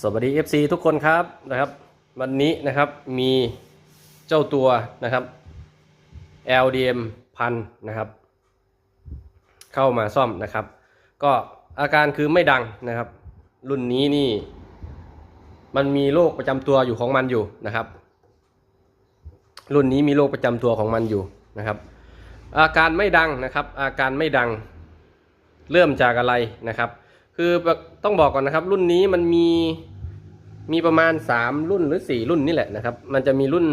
สวัสดี FC ทุกคนครับนะครับ วันนี้นะครับมีเจ้าตัวนะครับ LDM พันนะครับ เข้ามาซ่อมนะครับ ก็อาการคือไม่ดังนะครับ รุ่นนี้นี่ มันมีโรคประจำตัวอยู่ของมันอยู่นะครับ รุ่นนี้มีโรคประจำตัวของมันอยู่นะครับ อาการไม่ดังนะครับ อาการไม่ดังเริ่มจากอะไรนะครับ คือต้องบอกก่อนนะครับ รุ่นนี้มันมีมีประมาณ 3 รุ่นหรือ 4 รุ่นนี่แหละนะครับ มันจะมีรุ่น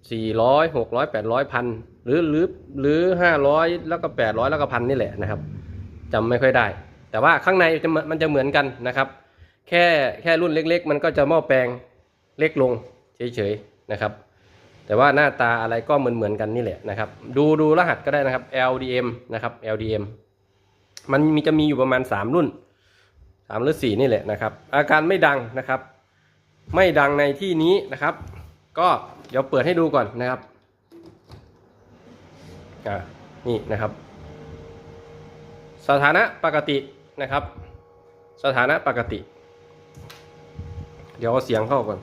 400 600 800พันหรือหรือหรือ 500 แล้วก็ 800 แล้วก็พันนี่แหละนะครับจำไม่ค่อยได้ แต่ว่าข้างในมันจะเหมือนกันนะครับ แค่แค่รุ่นเล็ก ๆ มันก็จะหม้อแปลงเล็กลงเฉยๆนะครับ แต่ว่าหน้าตาอะไรก็เหมือนเหมือนๆกันนี่แหละนะครับ ดูดูรหัสก็ได้นะครับ LDM นะครับ LDM มันมีจะมีอยู่ประมาณ 3 รุ่น สามหรือสี่นี่แหละนะครับ อาการไม่ดังนะครับ ไม่ดังในที่นี้นะครับ ก็เดี๋ยวเปิดให้ดูก่อนนะครับอ่านี่นะครับ สถานะปกตินะครับ สถานะปกติ เดี๋ยวเอาเสียงเข้าก่อน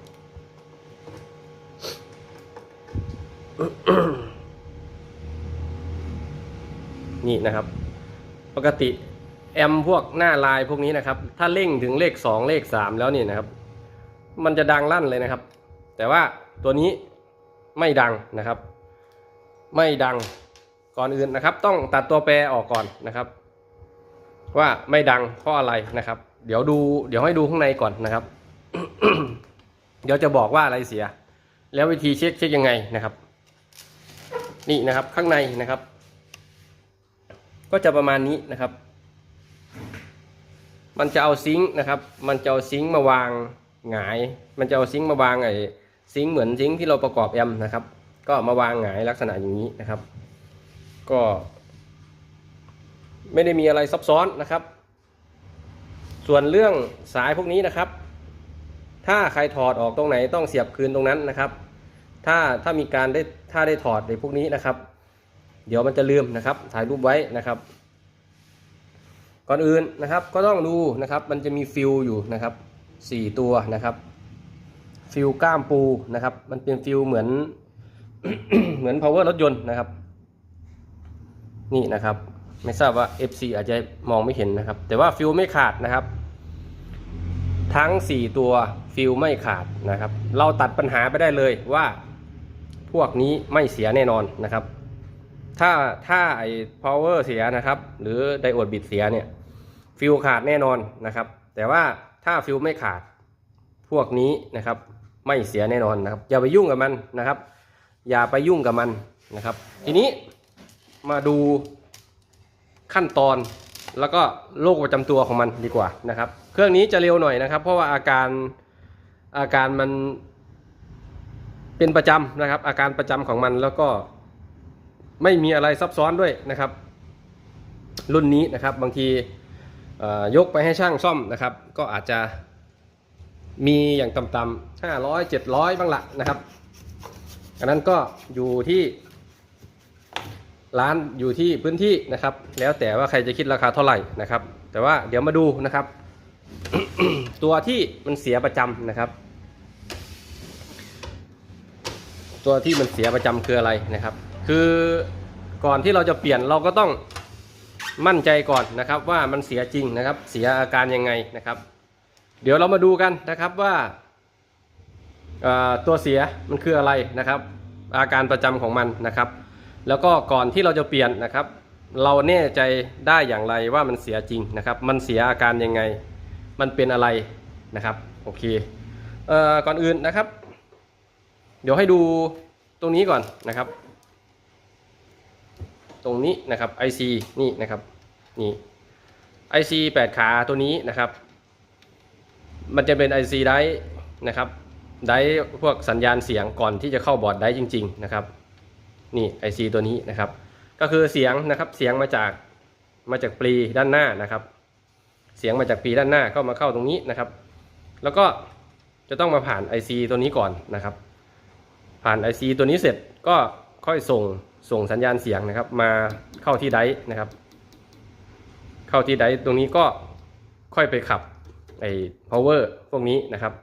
นี่นะครับ ปกติ แอมพวกหน้าลายพวกนี้นะครับ ถ้าเร่งถึงเลขสองเลขสามแล้วนี่นะครับ มันจะดังลั่นเลยนะครับ แต่ว่าตัวนี้ไม่ดังนะครับ ไม่ดังก่อนอื่นนะครับ ต้องตัดตัวแปรออกก่อนนะครับ ว่าไม่ดังเพราะอะไรนะครับ เดี๋ยวดู เดี๋ยวให้ดูข้างในก่อนนะครับ เดี๋ยวจะบอกว่าอะไรเสีย แล้ววิธีเช็คเช็คยังไงนะครับ นี่นะครับข้างในนะครับ ก็จะประมาณนี้นะครับ มันจะเอาซิงค์นะครับ มันจะเอาซิงค์มาวางหงาย มันจะเอาซิงค์มาวางไอ้ซิงค์เหมือนซิงค์ที่เราประกอบแอมนะครับ ก็มาวางหงายลักษณะอย่างนี้นะครับ ก็ ไม่ได้มีอะไรซับซ้อนนะครับ ส่วนเรื่องสายพวกนี้นะครับ ถ้าใครถอดออกตรงไหนต้องเสียบคืนตรงนั้นนะครับ ถ้าถ้ามีการได้ถ้าได้ถอดในพวกนี้นะครับ เดี๋ยวมันจะลืมนะครับ ถ่ายรูปไว้นะครับ ก่อนอื่นนะครับก็ต้องดูนะครับมันจะมีฟิลอยู่นะครับสี่ตัวนะครับ ฟิลก้ามปูนะครับ มันเป็นฟิลเหมือนเหมือน power รถยนต์นะครับ นี่นะครับ ไม่ทราบว่า FC อาจจะมองไม่เห็นนะครับ แต่ว่าฟิลไม่ขาดนะครับ ทั้ง 4 ตัวฟิลไม่ขาดนะครับ เราตัดปัญหาไปได้เลยว่าพวกนี้ไม่เสียแน่นอนนะครับ ถ้าถ้าไอ้ power เสียนะครับ หรือไดโอดบิดเสียเนี่ย ฟิลขาดแน่นอนนะครับ แต่ว่าถ้าฟิลไม่ขาดพวกนี้นะครับ ไม่เสียแน่นอนนะครับ อย่าไปยุ่งกับมันนะครับ อย่าไปยุ่งกับมันนะครับ ทีนี้มาดูขั้นตอนแล้วก็โรคประจำตัวของมันดีกว่านะครับ เครื่องนี้จะเร็วหน่อยนะครับ เพราะว่าอาการอาการมันเป็นประจำนะครับ อาการประจำของมันแล้วก็ไม่มีอะไรซับซ้อนด้วยนะครับ รุ่นนี้นะครับบางที ยกไปให้ช่างซ่อมนะครับ ก็อาจจะมีอย่างต่ำๆห้าร้อยเจ็ดร้อยบ้างละนะครับ อันนั้นก็อยู่ที่ร้านอยู่ที่พื้นที่นะครับ แล้วแต่ว่าใครจะคิดราคาเท่าไหร่นะครับ แต่ว่าเดี๋ยวมาดูนะครับ ตัวที่มันเสียประจำนะครับ ตัวที่มันเสียประจำคืออะไรนะครับ คือก่อนที่เราจะเปลี่ยนเราก็ต้อง มั่นใจก่อนนะครับว่ามันเสียจริงนะครับ เสียอาการยังไงนะครับ เดี๋ยวเรามาดูกันนะครับว่าตัวเสียมันคืออะไรนะครับ อาการประจำของมันนะครับ แล้วก็ก่อนที่เราจะเปลี่ยนนะครับ เราแน่ใจได้อย่างไรว่ามันเสียจริงนะครับ มันเสียอาการยังไง มันเป็นอะไรนะครับโอเคเอ่อก่อนอื่นนะครับ เดี๋ยวให้ดูตรงนี้ก่อนนะครับ ตรงนี้นะครับ IC นี่นะครับนี่ IC 8 ขาตัวนี้นะครับ มันจะเป็น IC ไดร์นะครับไดร์พวกสัญญาณเสียงก่อนที่จะเข้าบอร์ดไดร์จริง ๆนะครับ นี่ IC ตัวนี้นะครับ ก็คือเสียงนะครับเสียงมาจากมาจากปลีด้านหน้านะครับ เสียงมาจากปลีด้านหน้าก็มาเข้าตรงนี้นะครับ แล้วก็จะต้องมาผ่าน IC ตัวนี้ก่อนนะครับ ผ่าน IC ตัวนี้เสร็จก็ค่อยส่ง ส่งสัญญาณเสียงนะครับ มาเข้าที่ไดร์นะครับ เข้าที่ไดร์ตรงนี้ก็ค่อยไปขับไอ้ power พวกนี้นะครับ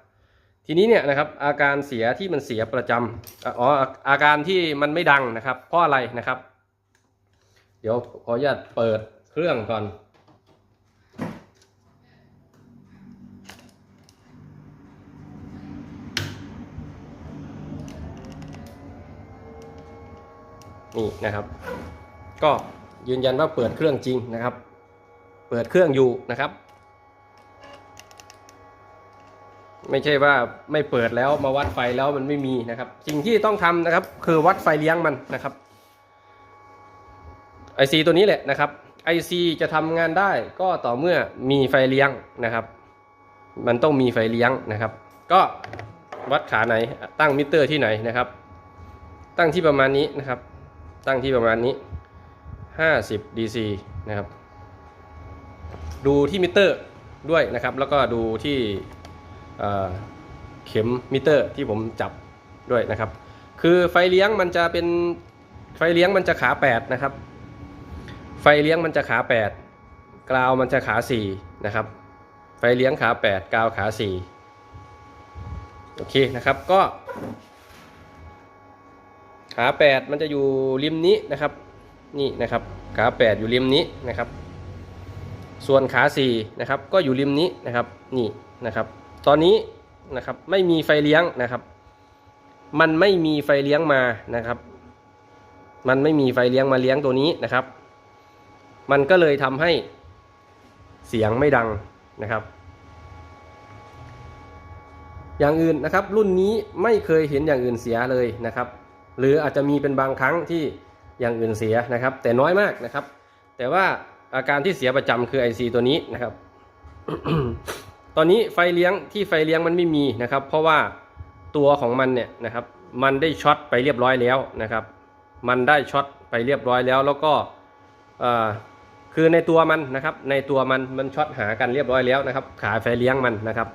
ทีนี้เนี่ยนะครับอาการเสียที่มันเสียประจำอ๋ออาการที่มันไม่ดังนะครับ เพราะอะไรนะครับ เดี๋ยวขออนุญาตเปิดเครื่องก่อน นี่นะครับ ก็ยืนยันว่าเปิดเครื่องจริงนะครับ เปิดเครื่องอยู่นะครับ ไม่ใช่ว่าไม่เปิดแล้วมาวัดไฟแล้วมันไม่มีนะครับ สิ่งที่ต้องทำนะครับ คือวัดไฟเลี้ยงมันนะครับไอซีตัวนี้แหละนะครับไอซีจะทำงานได้ก็ต่อเมื่อมีไฟเลี้ยงนะครับ มันต้องมีไฟเลี้ยงนะครับ ก็วัดขาไหนตั้งมิเตอร์ที่ไหนนะครับ ตั้งที่ประมาณนี้นะครับ ตั้งที่ประมาณนี้ 50 DC นะครับ ดูที่มิเตอร์ด้วยนะครับ แล้วก็ดูที่เเข็มมิเตอร์ที่ผมจับด้วยนะครับ คือไฟเลี้ยงมันจะเป็นไฟเลี้ยงมันจะขา8นะครับ ไฟเลี้ยงมันจะขา 8 กราวมันจะขา4นะครับ ไฟเลี้ยงขา 8 กราวขา4โอเคนะครับ ก็ ขา8มันจะอยู่ริมนี้นะครับ นี่นะครับ ขา8อยู่ริมนี้นะครับ ส่วนขา4นะครับก็อยู่ริมนี้นะครับ นี่นะครับ ตอนนี้นะครับไม่มีไฟเลี้ยงนะครับ มันไม่มีไฟเลี้ยงมานะครับ มันไม่มีไฟเลี้ยงมาเลี้ยงตัวนี้นะครับ มันก็เลยทำให้เสียงไม่ดังนะครับ อย่างอื่นนะครับ รุ่นนี้ไม่เคยเห็นอย่างอื่นเสียเลยนะครับ หรืออาจจะมีเป็นบางครั้งที่อย่างอื่นเสียนะครับ แต่น้อยมากนะครับ แต่ว่าอาการที่เสียประจำคือ IC ตัวนี้นะครับ ตอนนี้ไฟเลี้ยงที่ไฟเลี้ยงมันไม่มีนะครับ เพราะว่าตัวของมันเนี่ยนะครับ มันได้ช็อตไปเรียบร้อยแล้วนะครับ มันได้ช็อตไปเรียบร้อยแล้ว แล้วก็คือในตัวมันนะครับ ในตัวมันมันช็อตหากันเรียบร้อยแล้วนะครับ ขาไฟเลี้ยงมันนะครับ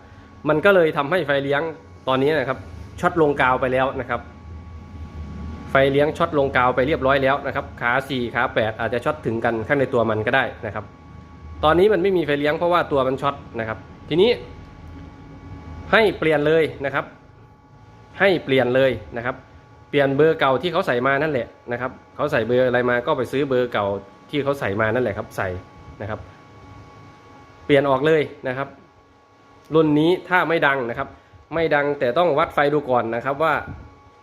มันก็เลยทำให้ไฟเลี้ยงตอนนี้นะครับช็อตลงกาวไปแล้วนะครับ ไฟเลี้ยงช็อตลงกาวไปเรียบร้อยแล้วนะครับขา4ขา8 อาจจะช็อตถึงกันข้างในตัวมันก็ได้นะครับ ตอนนี้มันไม่มีไฟเลี้ยงเพราะว่าตัวมันช็อตนะครับ ทีนี้ ให้เปลี่ยนเลยนะครับ ให้เปลี่ยนเลยนะครับ เปลี่ยนเบอร์เก่าที่เขาใส่มานั่นแหละนะครับเขาใส่เบอร์อะไรมาก็ไปซื้อเบอร์เก่าที่เขาใส่มานั่นแหละครับ ใส่นะครับ เปลี่ยนออกเลยนะครับ รุ่นนี้ถ้าไม่ดังนะครับ ไม่ดังแต่ต้องวัดไฟดูก่อนนะครับว่า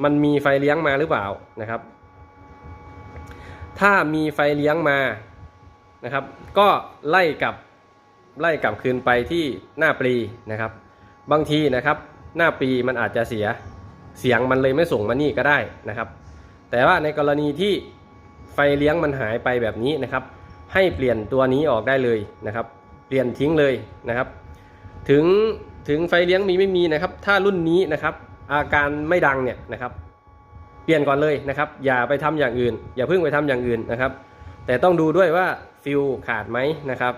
มันมีไฟเลี้ยงมาหรือเปล่านะครับ ถ้ามีไฟเลี้ยงมานะครับ ก็ไล่กลับไล่กลับคืนไปที่หน้าปลีนะครับ บางทีนะครับ หน้าปลีมันอาจจะเสียเสียงมันเลยไม่ส่งมานี่ก็ได้นะครับ แต่ว่าในกรณีที่ไฟเลี้ยงมันหายไปแบบนี้นะครับ ให้เปลี่ยนตัวนี้ออกได้เลยนะครับ เปลี่ยนทิ้งเลยนะครับ ถึงถึงไฟเลี้ยงมีไม่มีนะครับ ถ้ารุ่นนี้นะครับ อาการไม่ดังเนี่ยนะครับเปลี่ยนก่อนเลยนะครับ อย่าไปทำอย่างอื่น อย่าเพิ่งไปทำอย่างอื่นนะครับ แต่ต้องดูด้วยว่าฟิลขาดไหมนะครับ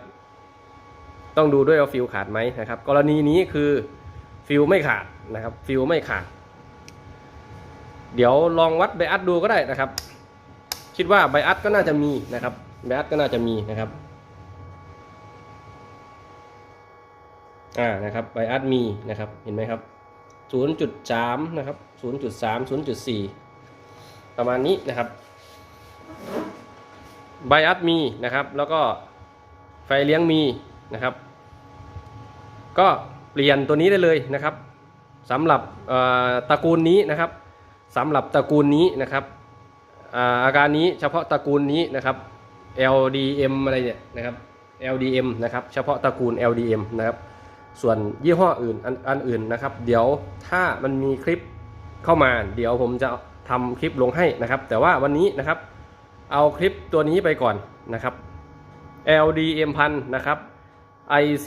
ต้องดูด้วยว่าฟิลขาดไหมนะครับ กรณีนี้คือฟิลไม่ขาดนะครับฟิลไม่ขาด เดี๋ยวลองวัดไบอัดดูก็ได้นะครับ คิดว่าไบอัดก็น่าจะมีนะครับไบอัดก็น่าจะมีนะครับอ่านะครับไบอัดมีนะครับเห็นไหมครับ 0.3 นะครับ 0.3 0.4 ประมาณนี้นะครับไบอัดมีนะครับ แล้วก็ไฟเลี้ยงมีนะครับ ก็เปลี่ยนตัวนี้ได้เลยนะครับสำหรับตระกูลนี้นะครับสำหรับตระกูลนี้นะครับอาการนี้เฉพาะตระกูลนี้นะครับ LDM อะไรเนี่ยนะครับ LDM นะครับ เฉพาะตระกูล LDM นะครับ ส่วนยี่ห้ออื่นอันอันอื่นนะครับ เดี๋ยวถ้ามันมีคลิปเข้ามา เดี๋ยวผมจะทำคลิปลงให้นะครับ แต่ว่าวันนี้นะครับ เอาคลิปตัวนี้ไปก่อนนะครับ LDM พันนะครับ IC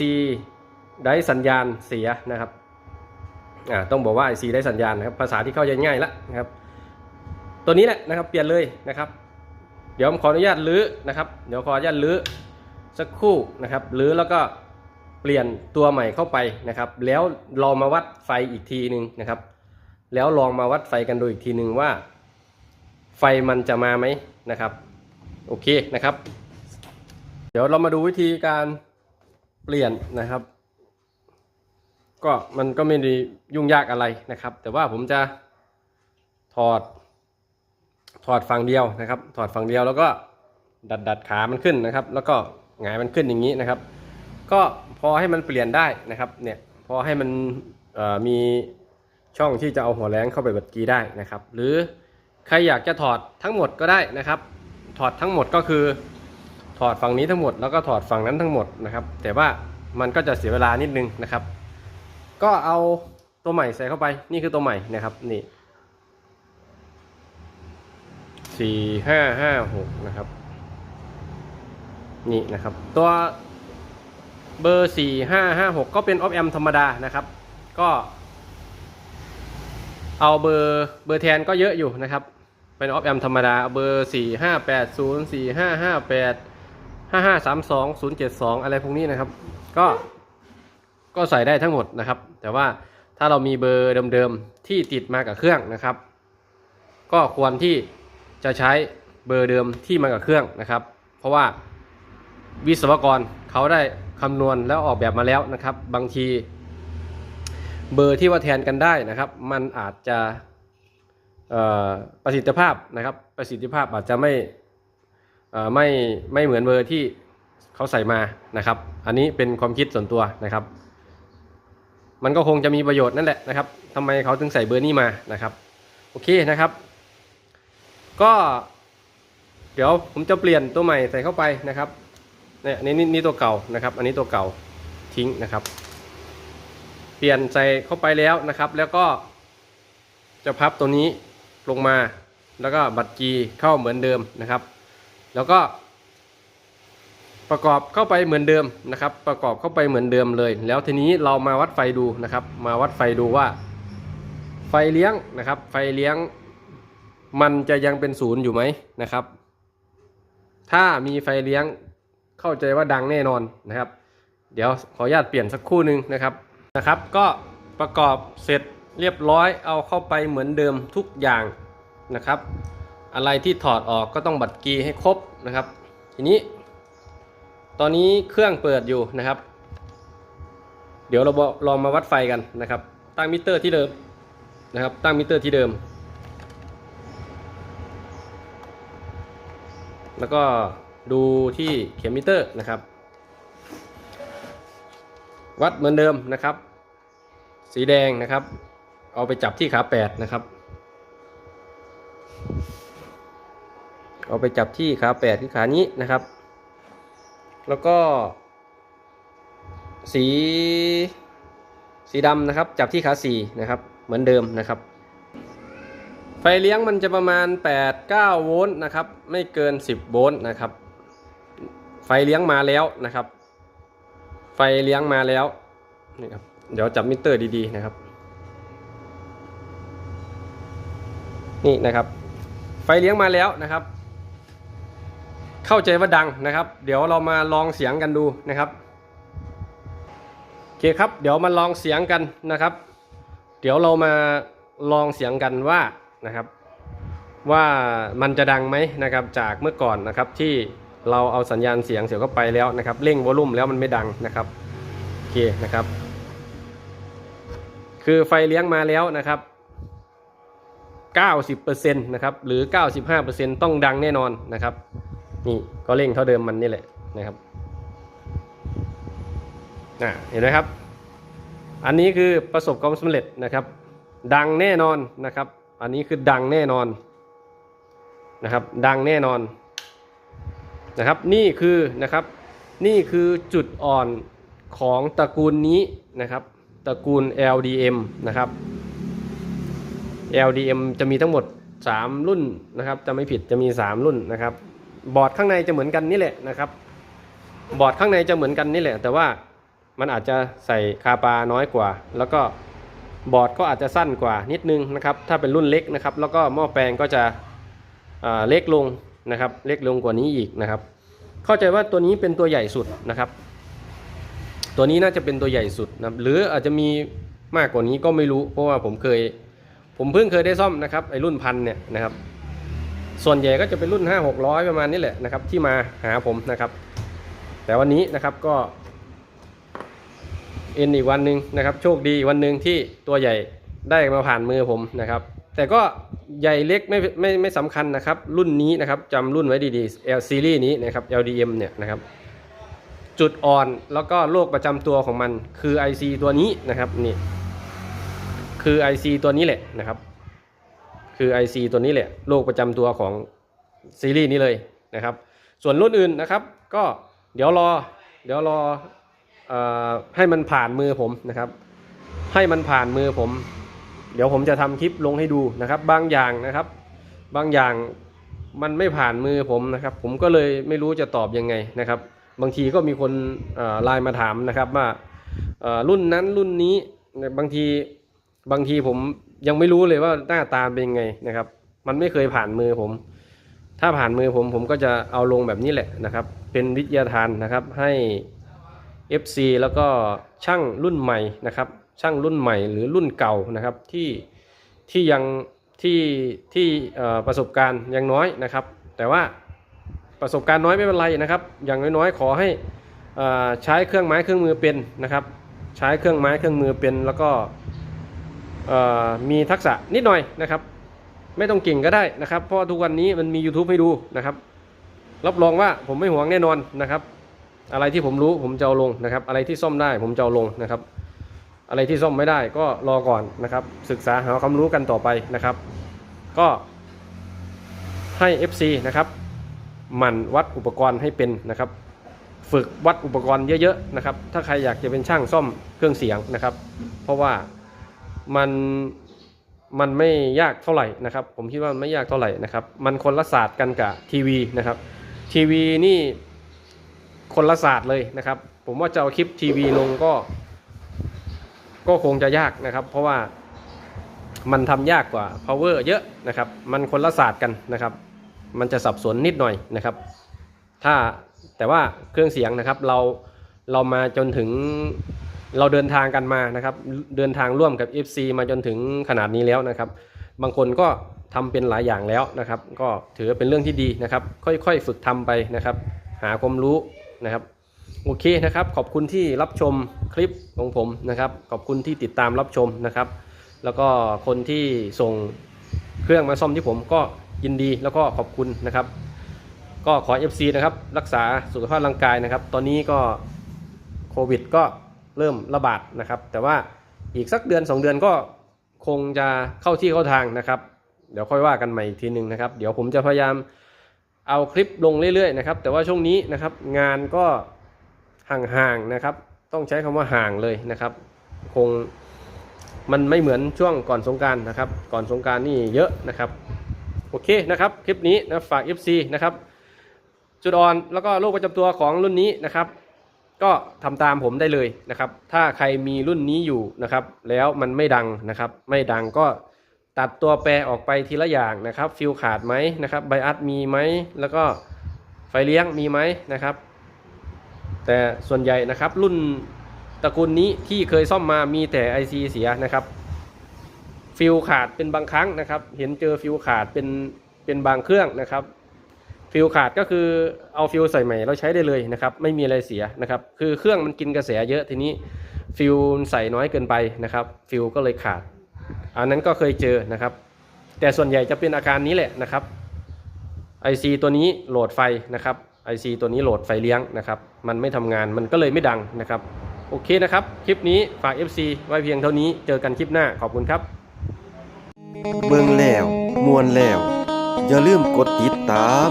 ได้สัญญาณเสียนะครับอ่าต้องบอกว่า IC ได้สัญญาณนะครับ ภาษาที่เข้าใจง่ายแล้วนะครับ ตัวนี้แหละนะครับ เปลี่ยนเลยนะครับ เดี๋ยวผมขออนุญาตลื้อนะครับ เดี๋ยวขออนุญาตลื้อสักครู่นะครับ ลื้อแล้วก็ ปลี่ยนตัวใหม่เข้าไปนะครับ แล้วลองมาวัดไฟอีกทีหนึ่งนะครับ แล้วลองมาวัดไฟกันดูอีกทีหนึ่งว่า ไฟมันจะมาไหมนะครับ โอเคนะครับ เดี๋ยวเรามาดูวิธีการเปลี่ยนนะครับ ก็มันก็ไม่ได้ยุ่งยากอะไรนะครับ แต่ว่าผมจะถอด ถอดฝั่งเดียวนะครับ ถอดฝั่งเดียวแล้วก็ดัดดัดขามันขึ้นนะครับ แล้วก็หงายมันขึ้นอย่างนี้นะครับ ก็พอให้มันเปลี่ยนได้นะครับเนี่ยพอให้มันมีช่องที่จะเอาหัวแรงเข้าไปบัดกีได้นะครับ หรือใครอยากจะถอดทั้งหมดก็ได้นะครับ ถอดทั้งหมดก็คือ ถอดฝั่งนี้ทั้งหมดแล้วก็ถอดฝั่งนั้นทั้งหมดนะครับ แต่ว่ามันก็จะเสียเวลานิดนึงนะครับ ก็เอาตัวใหม่ใส่เข้าไปนี่คือตัวใหม่นะครับนี่สี่ห้าห้าหกนะครับ นี่นะครับ ตัว เบอร์สี่ห้าห้าหกก็เป็นออฟแอมธรรมดานะครับ ก็ เอาเบอร์เบอร์แทนก็เยอะอยู่นะครับ เป็นออฟแอมธรรมดา เบอร์สี่ห้าแปดศูนย์สี่ห้าห้าแปดห้าห้าสามสองศูนย์เจ็ดสองอะไรพวกนี้นะครับ ก็ก็ใส่ได้ทั้งหมดนะครับ แต่ว่าถ้าเรามีเบอร์เดิมๆที่ติดมากับเครื่องนะครับ ก็ควรที่จะใช้เบอร์เดิมที่มากับเครื่องนะครับ เพราะว่าวิศวกรเขาได้ คำนวณแล้วออกแบบมาแล้วนะครับ บางทีเบอร์ที่ว่าแทนกันได้นะครับ มันอาจจะประสิทธิภาพนะครับ ประสิทธิภาพอาจจะไม่ไม่ไม่เหมือนเบอร์ที่เขาใส่มานะครับ อันนี้เป็นความคิดส่วนตัวนะครับ มันก็คงจะมีประโยชน์นั่นแหละนะครับทำไมเขาถึงใส่เบอร์นี้มานะครับ โอเคนะครับ ก็ เดี๋ยวผมจะเปลี่ยนตัวใหม่ใส่เข้าไปนะครับ เนี่ยนี่นี่นี่ตัวเก่านะครับ อันนี้ตัวเก่าทิ้งนะครับ เปลี่ยนใส่เข้าไปแล้วนะครับ แล้วก็จะพับตัวนี้ลงมาแล้วก็บัตรจีเข้าเหมือนเดิมนะครับ แล้วก็ประกอบเข้าไปเหมือนเดิมนะครับ ประกอบเข้าไปเหมือนเดิมเลย แล้วทีนี้เรามาวัดไฟดูนะครับ มาวัดไฟดูว่า ไฟเลี้ยงนะครับ ไฟเลี้ยงมันจะยังเป็นศูนย์อยู่ไหมนะครับ ถ้ามีไฟเลี้ยง เข้าใจว่าดังแน่นอนนะครับ เดี๋ยวขออนุญาตเปลี่ยนสักครู่หนึ่งนะครับนะครับ ก็ประกอบเสร็จเรียบร้อยเอาเข้าไปเหมือนเดิมทุกอย่างนะครับ อะไรที่ถอดออกก็ต้องบัตรกีให้ครบนะครับ ทีนี้ ตอนนี้เครื่องเปิดอยู่นะครับ เดี๋ยวเราลองมาวัดไฟกันนะครับ ตั้งมิเตอร์ที่เดิมนะครับ ตั้งมิเตอร์ที่เดิม แล้วก็ ดูที่เข็มมิเตอร์นะครับ วัดเหมือนเดิมนะครับ สีแดงนะครับ เอาไปจับที่ขาแปดนะครับ เอาไปจับที่ขาแปดที่ขานี้นะครับ แล้วก็ สีสีดำนะครับ จับที่ขาสี่นะครับ เหมือนเดิมนะครับไฟเลี้ยงมันจะประมาณ 8-9 โวลต์นะครับ ไม่เกิน 10 โวลต์นะครับ ไฟเลี้ยงมาแล้วนะครับ ไฟเลี้ยงมาแล้วนี่ครับเดี๋ยวจับมิเตอร์ดีๆนะครับ นี่นะครับ ไฟเลี้ยงมาแล้วนะครับ เข้าใจว่าดังนะครับ เดี๋ยวเรามาลองเสียงกันดูนะครับโอเคครับ เดี๋ยวมาลองเสียงกันนะครับ เดี๋ยวเรามาลองเสียงกันว่านะครับ ว่ามันจะดังไหมนะครับจากเมื่อก่อนนะครับที่ เราเอาสัญญาณเสียงเสียบเข้าไปแล้วนะครับเร่งวอลลุ่มแล้วมันไม่ดังนะครับโอเคนะครับ คือไฟเลี้ยงมาแล้วนะครับ 90%นะครับหรือ 95%ต้องดังแน่นอนนะครับ นี่ก็เร่งเท่าเดิมมันนี่แหละนะครับอะเห็นไหมครับ อันนี้คือประสบความสำเร็จนะครับ ดังแน่นอนนะครับ อันนี้คือดังแน่นอนนะครับ ดังแน่นอน นะครับนี่คือนะครับนี่คือจุดอ่อนของตระกูลนี้นะครับตระกูล LDM นะครับ LDM จะมีทั้งหมด 3 รุ่นนะครับจะไม่ผิดจะมี 3 รุ่นนะครับ บอร์ดข้างในจะเหมือนกันนี่แหละนะครับ บอร์ดข้างในจะเหมือนกันนี่แหละ แต่ว่ามันอาจจะใส่คาปาน้อยกว่า แล้วก็บอร์ดก็อาจจะสั้นกว่านิดนึงนะครับ ถ้าเป็นรุ่นเล็กนะครับ แล้วก็หม้อแปลงก็จะเล็กลง นะครับ เล็กลงกว่านี้อีกนะครับ เข้าใจว่าตัวนี้เป็นตัวใหญ่สุดนะครับ ตัวนี้น่าจะเป็นตัวใหญ่สุดนะหรืออาจจะมีมากกว่านี้ก็ไม่รู้ เพราะว่าผมเคย ผมเพิ่งเคยได้ซ่อมนะครับไอรุ่นพันเนี่ยนะครับ ส่วนใหญ่ก็จะเป็นรุ่น 5 600 ประมาณนี้แหละนะครับ ที่มาหาผมนะครับ แต่วันนี้นะครับก็เอ็นอีกวันหนึ่งนะครับ โชคดีวันหนึ่งที่ตัวใหญ่ได้มาผ่านมือผมนะครับ แต่ก็ใหญ่เล็กไม่ไม่ไม่สำคัญนะครับ รุ่นนี้นะครับจำรุ่นไว้ดีๆ L ซีรีส์นี้นะครับ LDM เนี่ยนะครับ จุดอ่อนแล้วก็โรคประจำตัวของมันคือ IC ตัวนี้นะครับนี่คือ IC ตัวนี้แหละนะครับ คือ IC ตัวนี้แหละโรคประจำตัวของซีรีส์นี้เลยนะครับ ส่วนรุ่นอื่นนะครับ ก็เดี๋ยวรอเดี๋ยวรออให้มันผ่านมือผมนะครับ ให้มันผ่านมือผม เดี๋ยวผมจะทำคลิปลงให้ดูนะครับ บางอย่างนะครับ บางอย่างมันไม่ผ่านมือผมนะครับ ผมก็เลยไม่รู้จะตอบยังไงนะครับ บางทีก็มีคนไลน์มาถามนะครับว่ารุ่นนั้นรุ่นนี้บางทีบางทีผมยังไม่รู้เลยว่าหน้าตาเป็นยังไงนะครับ มันไม่เคยผ่านมือผม ถ้าผ่านมือผมผมก็จะเอาลงแบบนี้แหละนะครับ เป็นวิทยาทานนะครับให้ FC แล้วก็ช่างรุ่นใหม่นะครับ ช่างรุ่นใหม่หรือรุ่นเก่านะครับที่ที่ยังที่ที่ประสบการณ์ยังน้อยนะครับ แต่ว่าประสบการณ์น้อยไม่เป็นไรนะครับ อย่างน้อยๆ ขอให้ใช้เครื่องไม้เครื่องมือเป็นนะครับ ใช้เครื่องไม้เครื่องมือเป็นแล้วก็มีทักษะนิดหน่อยนะครับ ไม่ต้องเก่งก็ได้นะครับ เพราะทุกวันนี้มันมี YouTube ให้ดูนะครับ รับรองว่าผมไม่หวงแน่นอนนะครับ อะไรที่ผมรู้ผมจะเอาลงนะครับ อะไรที่ซ่อมได้ผมจะเอาลงนะครับ อะไรที่ซ่อมไม่ได้ก็รอก่อนนะครับ ศึกษาหาความรู้กันต่อไปนะครับ ก็ให้ FC นะครับหมั่นวัดอุปกรณ์ให้เป็นนะครับ ฝึกวัดอุปกรณ์เยอะๆนะครับ ถ้าใครอยากจะเป็นช่างซ่อมเครื่องเสียงนะครับ เพราะว่ามันมันไม่ยากเท่าไหร่นะครับ ผมคิดว่ามันไม่ยากเท่าไหร่นะครับ มันคนละศาสตร์กันกับทีวีนะครับทีวีนี่คนละศาสตร์เลยนะครับ ผมว่าจะเอาคลิปทีวีลงก็ ก็คงจะยากนะครับ เพราะว่ามันทำยากกว่า power เยอะนะครับ มันคนละศาสตร์กันนะครับ มันจะสับสนนิดหน่อยนะครับ ถ้าแต่ว่าเครื่องเสียงนะครับเราเรามาจนถึงเราเดินทางกันมานะครับ เดินทางร่วมกับ FC มาจนถึงขนาดนี้แล้วนะครับ บางคนก็ทำเป็นหลายอย่างแล้วนะครับ ก็ถือเป็นเรื่องที่ดีนะครับ ค่อยๆ ฝึกทำไปนะครับ หาความรู้นะครับ โอเคนะครับ ขอบคุณที่รับชมคลิปของผมนะครับ ขอบคุณที่ติดตามรับชมนะครับ แล้วก็คนที่ส่งเครื่องมาซ่อมที่ผมก็ยินดีแล้วก็ขอบคุณนะครับ ก็ขอ FC นะครับ รักษาสุขภาพร่างกายนะครับ ตอนนี้ก็โควิดก็เริ่มระบาดนะครับ แต่ว่าอีกสักเดือน 2 เดือนก็คงจะเข้าที่เข้าทางนะครับ เดี๋ยวค่อยว่ากันใหม่อีกทีหนึ่งนะครับ เดี๋ยวผมจะพยายามเอาคลิปลงเรื่อยๆนะครับ แต่ว่าช่วงนี้นะครับงานก็ ห่างๆนะครับ ต้องใช้คำว่าห่างเลยนะครับ คงมันไม่เหมือนช่วงก่อนสงกรารนะครับ ก่อนสงกรารนี่เยอะนะครับ โอเคนะครับ คลิปนี้นะฝาก FC นะครับ จุดอ่อนแล้วก็โรคประจำตัวของรุ่นนี้นะครับ ก็ทำตามผมได้เลยนะครับ ถ้าใครมีรุ่นนี้อยู่นะครับ แล้วมันไม่ดังนะครับ ไม่ดังก็ตัดตัวแปรออกไปทีละอย่างนะครับ ฟิลขาดไหมนะครับไบอัสมีไหมแล้วก็ไฟเลี้ยงมีไหมนะครับ แต่ส่วนใหญ่นะครับรุ่นตระกูลนี้ที่เคยซ่อมมามีแต่ IC เสียนะครับ ฟิลขาดเป็นบางครั้งนะครับ เห็นเจอฟิลขาดเป็นเป็นบางเครื่องนะครับ ฟิลขาดก็คือเอาฟิลใส่ใหม่เราใช้ได้เลยนะครับ ไม่มีอะไรเสียนะครับ คือเครื่องมันกินกระแสเยอะทีนี้ฟิลใส่น้อยเกินไปนะครับ ฟิลก็เลยขาด อันนั้นก็เคยเจอนะครับ แต่ส่วนใหญ่จะเป็นอาการนี้แหละนะครับ IC ตัวนี้โหลดไฟนะครับ IC ตัวนี้โหลดไฟเลี้ยงนะครับ มันไม่ทำงานมันก็เลยไม่ดังนะครับ โอเคนะครับ คลิปนี้ฝาก FC ไว้เพียงเท่านี้ เจอกันคลิปหน้า ขอบคุณครับ เบิ่งแล้วมวนแล้ว อย่าลืมกดติดตาม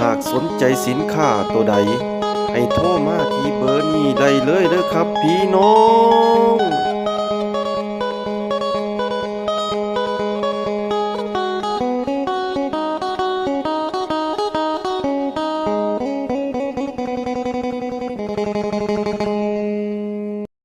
หากสนใจสินค้าตัวใด ให้โทรมาที่เบอร์นี้ได้เลยเด้อครับพี่น้อง